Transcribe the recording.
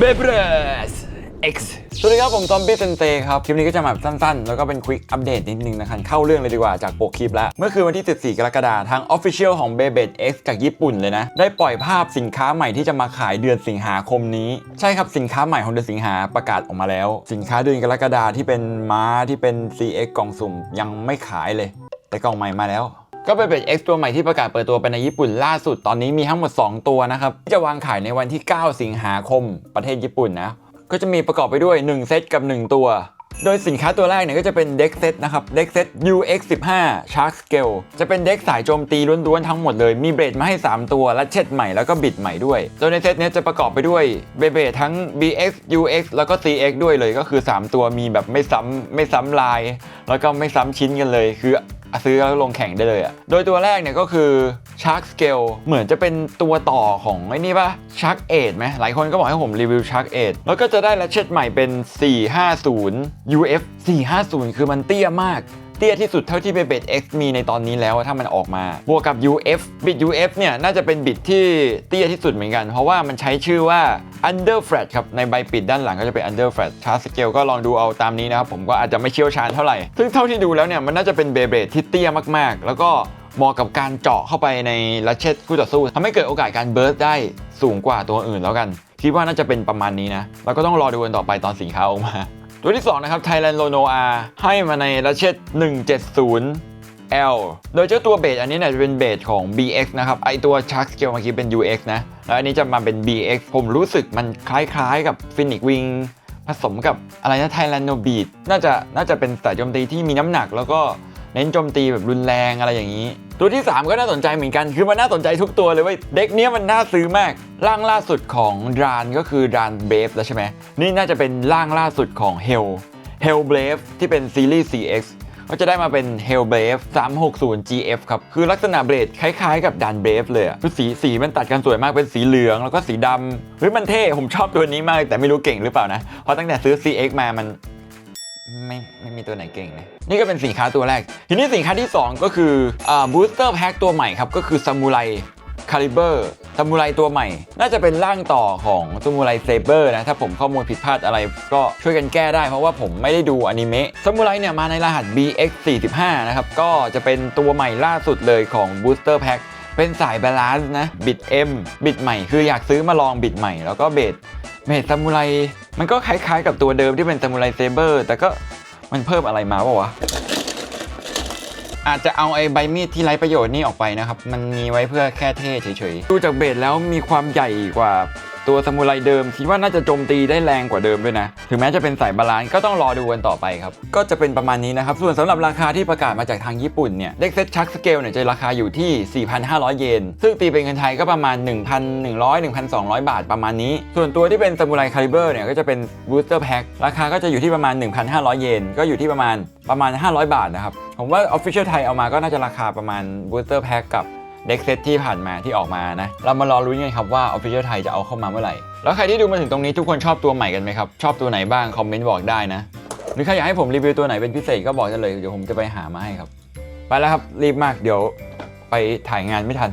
เบเบรส X สวัสดีครับ ผมตอมบี้เซนเซครับ คลิปนี้ก็จะมาแบบสั้นๆ แล้วก็เป็นควิกอัปเดตนิดนึงนะครับเข้าเรื่องเลยดีกว่าจากโปกคลิปแล้ว เมื่อคืนวันที่ 14 กรกฎาคมทาง Official ของ b e b e X จากญี่ปุ่นเลยนะ ได้ปล่อยภาพสินค้าใหม่ที่จะมาขายเดือนสิงหาคมนี้ ใช่ครับสินค้าใหม่ของเดือนสิงหาประกาศออกมาแล้ว สินค้าเดือนกรกฎาที่เป็นม้าที่เป็น CX กล่องสุ่มยังไม่ขายเลย แต่กล่องใหม่มาแล้ว ก็เป็นเป็ด X ตัวใหม่ที่ประกาศเปิดตัวไปในญี่ปุ่นล่าสุดตอนนี้มีทั้งหมด 2 ตัวนะครับที่จะวางขายในวันที่ 9 สิงหาคม ประเทศญี่ปุ่นนะก็จะมีประกอบไปด้วย 1 เซตกับ 1 ตัว โดยสินค้าตัวแรกเนี่ยก็จะเป็นเด็กเซตนะครับเด็กเซต UX 15 Shark Scale จะเป็นเด็กสายโจมตีล้วนๆทั้งหมดเลย มีเบรดมาให้ 3 ตัว และเช็ดใหม่แล้วก็บิดใหม่ด้วย โดยในเซตเนี้ยจะประกอบไปด้วยเบเบดทั้ง BX UX แล้วก็ CX ด้วยเลยก็คือ 3 ตัวมีแบบไม่ซ้ำไม่ซ้ำลาย แล้วก็ไม่ซ้ำชิ้นกันเลยคือ ซื้อแล้วลงแข่งได้เลยอะโดยตัวแรกเนี่ยก็คือ Shark Scale เหมือนจะเป็นตัวต่อของไอ้นี่ปะ Shark 8ไหมหลายคนก็บอกให้ผมรีวิว Shark 8 แล้วก็จะได้แรชเช็ดใหม่เป็น 450 UF 450 คือมันเตี้ยมาก เตี้ยที่สุดเท่าที่เบเบ X มีในตอนนี้แล้วถ้ามันออกมา บวกกับ UF บิด UF เนี่ยน่าจะเป็นบิดที่เตี้ยที่สุดเหมือนกัน เพราะว่ามันใช้ชื่อว่า Under Flat ครับ ในใบปิดด้านหลังก็จะเป็น Under Flat Chart Scale ก็ลองดูเอาตามนี้นะครับ ผมก็อาจจะไม่เชี่ยวชาญเท่าไหร่ ซึ่งเท่าที่ดูแล้วเนี่ยมันน่าจะเป็นเบเบที่เตี้ยมากๆ แล้วก็เหมาะกับการเจาะเข้าไปในลัชเชตคู่ต่อสู้ทำให้เกิดโอกาสการเบิร์สได้สูงกว่าตัวอื่นแล้วกันคิดว่าน่าจะเป็นประมาณนี้นะแล้วก็ต้องรอดูกันต่อไปตอนสินค้าออกมา ตัวที่ 2 นะครับ Thailand Lono R ให้มาในรัชเชต170 L โดยเจ้าตัวเบสอันนี้เนี่ยจะเป็นเบสของ BX นะครับ ไอตัว Shark Scale เมื่อกี้เป็น UX นะ แล้วอันนี้จะมาเป็น BX ผมรู้สึกมันคล้ายๆกับ Phoenix Wing ผสมกับอะไรนะ Thailand No Beat น่าจะน่าจะเป็นสายโจมตีที่มีน้ำหนัก แล้วก็เน้นโจมตีแบบรุนแรงอะไรอย่างนี้ ตัวที่ 3 ก็น่าสนใจเหมือนกัน คือมันน่าสนใจทุกตัวเลยเว้ย เด็กเนี้ยมันน่าซื้อมาก ร่างล่าสุดของดรานก็คือดรานเบฟแล้วใช่ไหม นี่น่าจะเป็นร่างล่าสุดของ Hell Hell Brave ที่เป็นซีรีส์ CX ก็จะได้มาเป็น Hell Brave 360 GF ครับ คือลักษณะเบรดคล้ายๆกับดันเบฟเลยคือสีสีมันตัดกันสวยมากเป็นสีเหลืองแล้วก็สีดำเฮ้ยมันเท่ ผมชอบตัวนี้มาก แต่ไม่รู้เก่งหรือเปล่านะ เพราะตั้งแต่ซื้อ CX มามัน ไม่ไม่มีตัวไหนเก่งเลยนี่ก็เป็นสินค้าตัวแรก ทีนี้สินค้าที่ 2 ก็คืออ่าบูสเตอร์แพ็คตัวใหม่ครับ ก็คือซามูไรคาลิเบอร์ซามูไรตัวใหม่ น่าจะเป็นร่างต่อของซามูไรเซเบอร์นะ ถ้าผมข้อมูลผิดพลาดอะไรก็ช่วยกันแก้ได้เพราะว่าผมไม่ได้ดูอนิเมะซามูไรเนี่ยมาในรหัส BX 45 นะครับ ก็จะเป็นตัวใหม่ล่าสุดเลยของบูสเตอร์แพ็คเป็นสายบาลานซ์นะบิด M บิดใหม่คืออยากซื้อมาลองบิดใหม่ แล้วก็เบสเบสซามูไร มันก็คล้ายๆกับตัวเดิมที่เป็นซามูไรเซเบอร์ แต่ก็มันเพิ่มอะไรมาปะวะ อาจจะเอาไอ้ใบมีดที่ไร้ประโยชน์นี่ออกไปนะครับ มันมีไว้เพื่อแค่เท่เฉยๆ ดูจากเบสแล้วมีความใหญ่กว่า ตัวซามูไรเดิมคิดว่าน่าจะโจมตีได้แรงกว่าเดิมด้วยนะ ถึงแม้จะเป็นสายบาลานซ์ก็ต้องรอดูกันต่อไปครับ ก็จะเป็นประมาณนี้นะครับ ส่วนสำหรับราคาที่ประกาศมาจากทางญี่ปุ่นเนี่ยเด็กเซ็ตชักสเกลเนี่ยจะราคาอยู่ที่ 4,500 เยน ซึ่งตีเป็นเงินไทยก็ประมาณ 1,100 1,200 บาทประมาณนี้ ส่วนตัวที่เป็นซามูไรคาลิเบอร์เนี่ยก็จะเป็นบูสเตอร์แพ็คราคาก็จะอยู่ที่ประมาณ 1,500 เยน ก็อยู่ที่ประมาณประมาณ 500 บาทนะครับผมว่า Official ไทยเอามาก็น่าจะราคาประมาณบูสเตอร์แพ็คกับ เด็กเซตที่ผ่านมาที่ออกมานะ เรามารอรุ้นกันครับว่าออฟฟิเชียลไทยจะเอาเข้ามาเมื่อไหร่ แล้วใครที่ดูมาถึงตรงนี้ทุกคนชอบตัวใหม่กันไหมครับ ชอบตัวไหนบ้าง คอมเมนต์บอกได้นะ หรือใครอยากให้ผมรีวิวตัวไหนเป็นพิเศษก็บอกได้เลย เดี๋ยวผมจะไปหามาให้ครับ ไปแล้วครับรีบมากเดี๋ยวไปถ่ายงานไม่ทัน